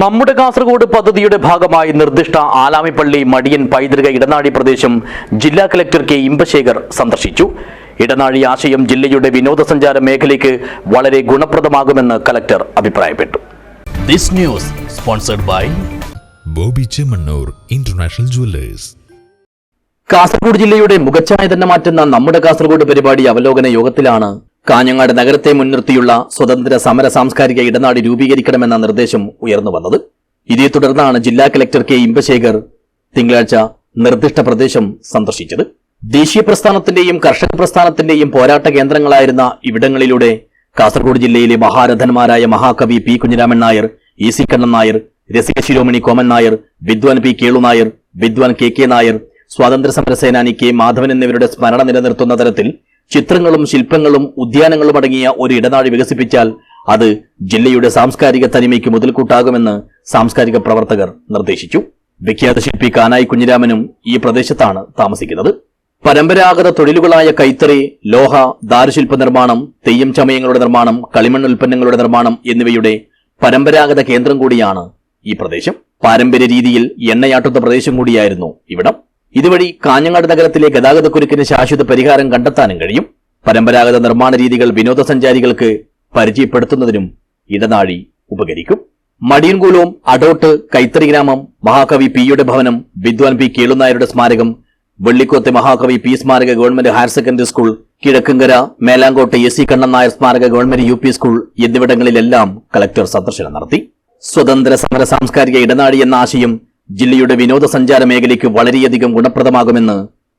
നമ്മുടെ കാസർഗോഡ് പദ്ധതിയുടെ ഭാഗമായി നിർദ്ദിഷ്ട ആലാമിപ്പള്ളി മടിയൻ പൈതൃക ഇടനാഴി പ്രദേശം ജില്ലാ കലക്ടർ കെ. ഇമ്പശേഖർ സന്ദർശിച്ചു. ഇടനാഴി ആശയം ജില്ലയുടെ വിനോദസഞ്ചാര മേഖലയ്ക്ക് വളരെ ഗുണപ്രദമാകുമെന്ന് കലക്ടർ അഭിപ്രായപ്പെട്ടു. This news sponsored by Bobby Chemmanur international jewellers. Kasaragod ജില്ലയുടെ മുഖച്ഛായ തന്നെ മാറ്റുന്ന നമ്മുടെ കാസർഗോഡ് പരിപാടി അവലോകന യോഗത്തിലാണ് കാഞ്ഞങ്ങാട് നഗരത്തെ മുൻനിർത്തിയുള്ള സ്വതന്ത്ര സമര സാംസ്കാരിക ഇടനാട് രൂപീകരിക്കണമെന്ന നിർദ്ദേശം ഉയർന്നു വന്നത്. ഇതേ തുടർന്നാണ് ജില്ലാ കലക്ടർ കെ. ഇമ്പശേഖർ തിങ്കളാഴ്ച നിർദ്ദിഷ്ട പ്രദേശം സന്ദർശിച്ചത്. ദേശീയ പ്രസ്ഥാനത്തിന്റെയും കർഷക പ്രസ്ഥാനത്തിന്റെയും പോരാട്ട കേന്ദ്രങ്ങളായിരുന്ന ഇവിടങ്ങളിലൂടെ കാസർഗോഡ് ജില്ലയിലെ മഹാരഥന്മാരായ മഹാകവി P. Kunhiraman Nair E. C. Kannan Nair Rasika ശിരോമണി കോമൻ നായർ വിദ്വാൻ പി. കേളു നായർ വിദ്വാൻ കെ. കെ. നായർ സ്വാതന്ത്ര്യ സമര സേനാനി കെ. മാധവൻ എന്നിവരുടെ സ്മരണ നിലനിർത്തുന്ന തരത്തിൽ ചിത്രങ്ങളും ശില്പങ്ങളും ഉദ്യാനങ്ങളും അടങ്ങിയ ഒരു ഇടനാഴി വികസിപ്പിച്ചാൽ അത് ജില്ലയുടെ സാംസ്കാരിക തനിമയ്ക്ക് മുതൽക്കൂട്ടാകുമെന്ന് സാംസ്കാരിക പ്രവർത്തകർ നിർദ്ദേശിച്ചു. വിഖ്യാത ശില്പി കാനായി കുഞ്ഞിരാമനും ഈ പ്രദേശത്താണ് താമസിക്കുന്നത്. പരമ്പരാഗത തൊഴിലുകളായ കൈത്തറി ലോഹ ദാരുശില്പ നിർമ്മാണം തെയ്യം ചമയങ്ങളുടെ നിർമ്മാണം കളിമൺ ഉൽപ്പന്നങ്ങളുടെ നിർമ്മാണം എന്നിവയുടെ പരമ്പരാഗത കേന്ദ്രം കൂടിയാണ് ഈ പ്രദേശം. പാരമ്പര്യ രീതിയിൽ എണ്ണയാട്ടുന്ന പ്രദേശം കൂടിയായിരുന്നു ഇവിടം. ഇതുവഴി കാഞ്ഞങ്ങാട് നഗരത്തിലെ ഗതാഗതക്കുരുക്കിന് ശാശ്വത പരിഹാരം കണ്ടെത്താനും കഴിയും. പരമ്പരാഗത നിർമ്മാണ രീതികൾ വിനോദസഞ്ചാരികൾക്ക് പരിചയപ്പെടുത്തുന്നതിനും ഇടനാഴി ഉപകരിക്കും. മടിയൻകൂലവും അടോട്ട് കൈത്തറി ഗ്രാമം മഹാകവി പിയുടെ ഭവനം വിദ്വാൻ പി. കേളുനായരുടെ സ്മാരകം വെള്ളിക്കോത്തെ മഹാകവി പി. സ്മാരക government higher secondary school Kizhakkankara മേലാങ്കോട്ടെ S C. Kannan Nair സ്മാരക ഗവൺമെന്റ് യു. സ്കൂൾ എന്നിവിടങ്ങളിലെല്ലാം കളക്ടർ സന്ദർശനം നടത്തി. സ്വതന്ത്ര സമര സാംസ്കാരിക ഇടനാഴി എന്ന ആശയം ജില്ലയുടെ വിനോദസഞ്ചാര മേഖലയ്ക്ക് വളരെയധികം ഗുണപ്രദമാകുമെന്ന്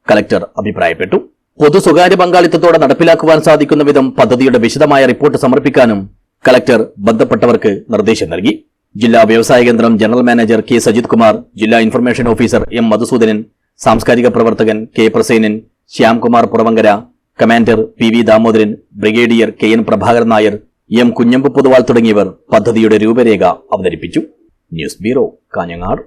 കലക്ടർ അഭിപ്രായപ്പെട്ടു. പൊതു സ്വകാര്യ പങ്കാളിത്തത്തോടെ നടപ്പിലാക്കുവാൻ സാധിക്കുന്ന വിധം പദ്ധതിയുടെ വിശദമായ റിപ്പോർട്ട് സമർപ്പിക്കാനും കലക്ടർ ബന്ധപ്പെട്ടവർക്ക് നിർദ്ദേശം നൽകി. ജില്ലാ വ്യവസായ കേന്ദ്രം general manager K Sajith Kumar ജില്ലാ ഇൻഫർമേഷൻ ഓഫീസർ എം മധുസൂദനൻ സാംസ്കാരിക പ്രവർത്തകൻ K Prasenan Shyamkumar Puravankara commander P V Damodaran brigadier K N Prabhakaran Nair M Kunhambu Poduval തുടങ്ങിയവർ പദ്ധതിയുടെ രൂപരേഖ അവതരിപ്പിച്ചു. News bureau Kanhangad.